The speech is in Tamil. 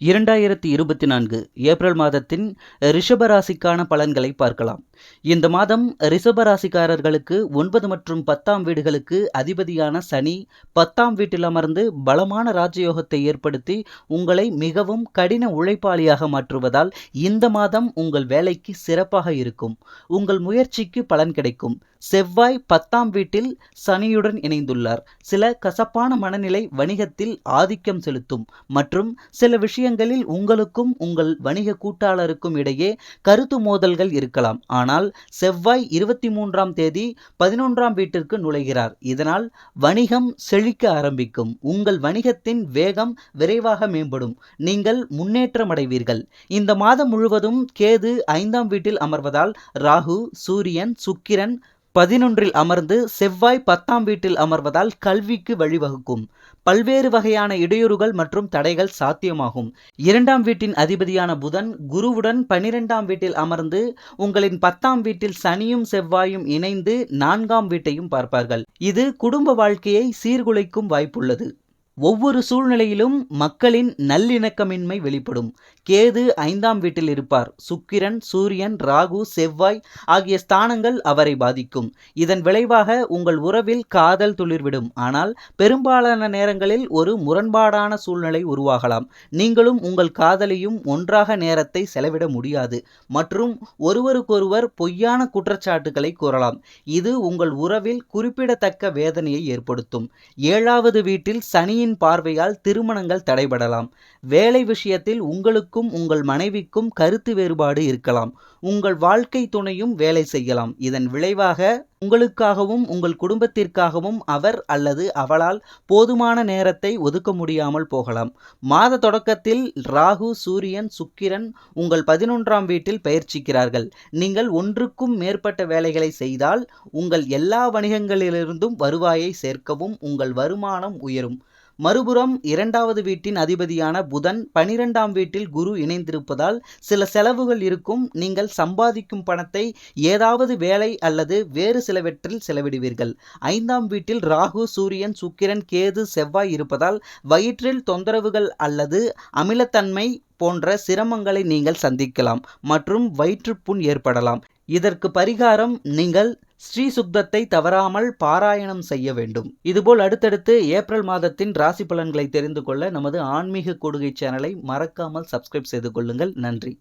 இரண்டாயிரத்தி இருபத்தி நான்கு ஏப்ரல் மாதத்தின் ரிஷபராசிக்கான பலன்களை பார்க்கலாம். இந்த மாதம் ரிஷபராசிக்காரர்களுக்கு ஒன்பது மற்றும் பத்தாம் வீடுகளுக்கு அதிபதியான சனி பத்தாம் வீட்டில் அமர்ந்து பலமான ராஜயோகத்தை ஏற்படுத்தி உங்களை மிகவும் கடின உழைப்பாளியாக மாற்றுவதால் இந்த மாதம் உங்கள் வேலைக்கு சிறப்பாக இருக்கும். உங்கள் முயற்சிக்கு பலன் கிடைக்கும். செவ்வாய் பத்தாம் வீட்டில் சனியுடன் இணைந்துள்ளார். சில கசப்பான மனநிலை வணிகத்தில் ஆதிக்கம் செலுத்தும். மற்றும் சில விஷயங்களில் உங்களுக்கும் உங்கள் வணிக கூட்டாளருக்கும் இடையே கருத்து மோதல்கள் இருக்கலாம். ஆனால் செவ்வாய் இருபத்தி மூன்றாம் தேதி பதினொன்றாம் வீட்டிற்கு நுழைகிறார். இதனால் வணிகம் செழிக்க ஆரம்பிக்கும். உங்கள் வணிகத்தின் வேகம் விரைவாக மேம்படும். நீங்கள் முன்னேற்றம் அடைவீர்கள் இந்த மாதம் முழுவதும் கேது ஐந்தாம் வீட்டில் அமர்வதால் ராகு சூரியன் சுக்கிரன் பதினொன்றில் அமர்ந்து செவ்வாய் பத்தாம் வீட்டில் அமர்வதால் கல்விக்கு வழிவகுக்கும். பல்வேறு வகையான இடையூறுகள் மற்றும் தடைகள் சாத்தியமாகும். இரண்டாம் வீட்டின் அதிபதியான புதன் குருவுடன் பனிரெண்டாம் வீட்டில் அமர்ந்து உங்களின் பத்தாம் வீட்டில் சனியும் செவ்வாயும் இணைந்து நான்காம் வீட்டையும் பார்ப்பார்கள். இது குடும்ப வாழ்க்கையை சீர்குலைக்கும் வாய்ப்புள்ளது. ஒவ்வொரு சூழ்நிலையிலும் மக்களின் நல்லிணக்கமின்மை வெளிப்படும். கேது ஐந்தாம் வீட்டில் இருப்பார். சுக்கிரன் சூரியன் ராகு செவ்வாய் ஆகிய ஸ்தானங்கள் அவரை பாதிக்கும். இதன் விளைவாக உங்கள் உறவில் காதல் துளிர்விடும். ஆனால் பெரும்பாலான நேரங்களில் ஒரு முரண்பாடான சூழ்நிலை உருவாகலாம். நீங்களும் உங்கள் காதலியும் ஒன்றாக நேரத்தை செலவிட முடியாது. மற்றும் ஒருவருக்கொருவர் பொய்யான குற்றச்சாட்டுகளை கூறலாம். இது உங்கள் உறவில் குறிப்பிடத்தக்க வேதனையை ஏற்படுத்தும். ஏழாவது வீட்டில் சனியின் பார்வையால் திருமணங்கள் தடைபடலாம். வேலை விஷயத்தில் உங்களுக்கும் உங்கள் மனைவிக்கும் கருத்து வேறுபாடு இருக்கலாம். உங்கள் வாழ்க்கை துணையும் வேலை செய்யலாம். இதன் விளைவாக உங்களுக்காகவும் உங்கள் குடும்பத்திற்காகவும் அவர் அல்லது அவளால் போதுமான நேரத்தை ஒதுக்க முடியாமல் போகலாம். மாத தொடக்கத்தில் ராகு சூரியன் சுக்கிரன் உங்கள் பதினொன்றாம் வீட்டில் பயிற்சிக்கிறார்கள். நீங்கள் ஒன்றுக்கும் மேற்பட்ட வேலைகளை செய்தால் உங்கள் எல்லா வணிகங்களிலிருந்தும் வருவாயை சேர்க்கவும் உங்கள் வருமானம் உயரும். மறுபுறம் இரண்டாவது வீட்டின் அதிபதியான புதன் பனிரெண்டாம் வீட்டில் குரு இணைந்திருப்பதால் சில செலவுகள் இருக்கும். நீங்கள் சம்பாதிக்கும் பணத்தை ஏதாவது வேலை அல்லது வேறு சிலவற்றில் செலவிடுவீர்கள். ஐந்தாம் வீட்டில் ராகு சூரியன் சுக்கிரன் கேது செவ்வாய் இருப்பதால் வயிற்றில் தொந்தரவுகள் அல்லது அமிலத்தன்மை போன்ற சிரமங்களை நீங்கள் சந்திக்கலாம் மற்றும் வயிற்றுப்புண் ஏற்படலாம். இதற்கு பரிகாரம் நீங்கள் ஸ்ரீ சுக்தத்தை தவறாமல் பாராயணம் செய்ய வேண்டும். இதுபோல் அடுத்தடுத்து ஏப்ரல் மாதத்தின் ராசி பலன்களை தெரிந்து கொள்ள நமது ஆன்மீக கொடுகை சேனலை மறக்காமல் சப்ஸ்கிரைப் செய்து கொள்ளுங்கள். நன்றி.